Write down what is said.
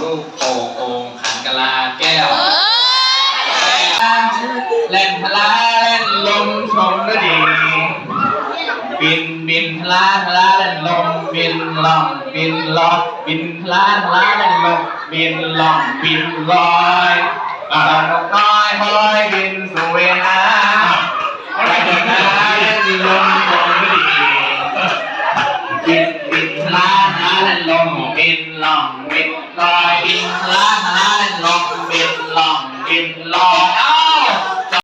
ลูกโป่งโอ่งขันกะลาแก้วเล่นพลาเล่นลมชมก็ดี บินบินพลาพลาเล่นลมบินลองบินลอยบินพลาพลาเล่นลมบินลองบินลอยปลานกน้อยห้อยบินสู่เวหาไปเดินหน้าเล่นลมชมก็ดี บินบินพลาพ ลาเล่นลมบินลองบินลอยบินพลาพลาเล่นลมบินลองบินลอย